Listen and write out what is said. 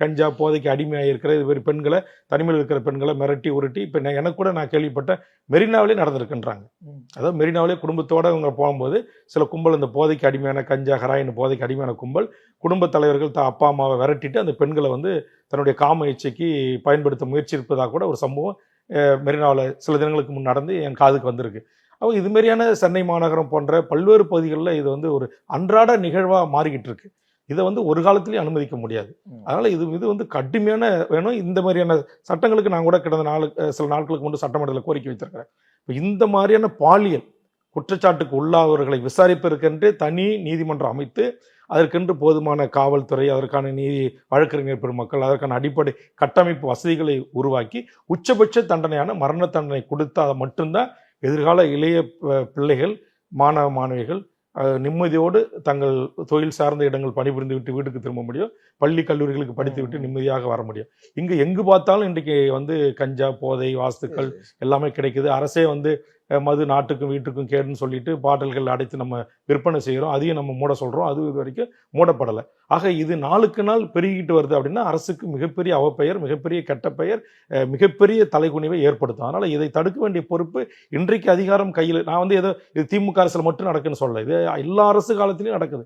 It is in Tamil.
கஞ்சா போதைக்கு அடிமையாக இருக்கிற இது மாதிரி பெண்களை தனிமையில் இருக்கிற பெண்களை மிரட்டி உருட்டி இப்போ எனக்கு கூட நான் கேள்விப்பட்ட மெரினாவிலே நடந்திருக்குன்றாங்க. அதாவது மெரினாவிலே குடும்பத்தோட அவங்க போகும்போது சில கும்பல் இந்த போதைக்கு அடிமையான கஞ்சா ஹராயின் போதைக்கு அடிமையான கும்பல் குடும்பத் தலைவர்கள் த அப்பா அம்மாவை விரட்டிட்டு அந்த பெண்களை வந்து தன்னுடைய காம இச்சைக்கு பயன்படுத்த முயற்சி இருப்பதாக கூட ஒரு சம்பவம் மெரினாவில் சில தினங்களுக்கு முன் நடந்து என் காதுக்கு வந்திருக்கு. அவங்க இது மாதிரியான சென்னை மாநகரம் போன்ற பல்வேறு பகுதிகளில் இது வந்து ஒரு அன்றாட நிகழ்வாக மாறிக்கிட்டு இருக்கு. இதை வந்து ஒரு காலத்திலையும் அனுமதிக்க முடியாது. அதனால இது இது வந்து கடுமையான வேணும். இந்த மாதிரியான சட்டங்களுக்கு நான் கூட கடந்த அஹ் சில நாட்களுக்கு முன்பு சட்டமன்றத்தில் கோரிக்கை வைத்திருக்கிறேன். இப்போ இந்த மாதிரியான பாலியல் குற்றச்சாட்டுக்கு உள்ளாதவர்களை விசாரிப்பதற்கென்றே தனி நீதிமன்றம் அமைத்து அதற்கென்று போதுமான காவல்துறை அதற்கான நீதி வழக்கறிஞர் பெருமக்கள் அதற்கான அடிப்படை கட்டமைப்பு வசதிகளை உருவாக்கி உச்சபட்ச தண்டனையான மரண தண்டனை கொடுத்தால் மட்டும்தான் எதிர்கால இளைய பிள்ளைகள் மாணவ மாணவிகள் நிம்மதியோடு தங்கள் தொழில் சார்ந்த இடங்கள் பணிபுரிந்து விட்டு வீட்டுக்கு திரும்ப முடியும். பள்ளி கல்லூரிகளுக்கு படித்து விட்டு நிம்மதியாக வர முடியும். இங்கு எங்கு பார்த்தாலும் இன்றைக்கு வந்து கஞ்சா போதை வாஸ்துக்கள் எல்லாமே கிடைக்குது. அரசே வந்து மது நாட்டுக்கும் வீட்டுக்கும் கேடுன்னு சொல்லிட்டு பாட்டில்கள் அடைத்து நம்ம விற்பனை செய்கிறோம். அதையும் நம்ம மூட சொல்கிறோம். அது இது வரைக்கும் மூடப்படலை. ஆக இது நாளுக்கு நாள் பெருகிட்டு வருது அப்படின்னா அரசுக்கு மிகப்பெரிய அவப்பெயர் மிகப்பெரிய கெட்ட பெயர் மிகப்பெரிய தலைக்குனிவை ஏற்படுத்தும். அதனால் இதை தடுக்க வேண்டிய பொறுப்பு இன்றைக்கு அதிகாரம் கையில் நான் வந்து ஏதோ இது திமுக அரசில் மட்டும் நடக்குன்னு சொல்லலை. இது எல்லா அரசு காலத்திலையும் நடக்குது.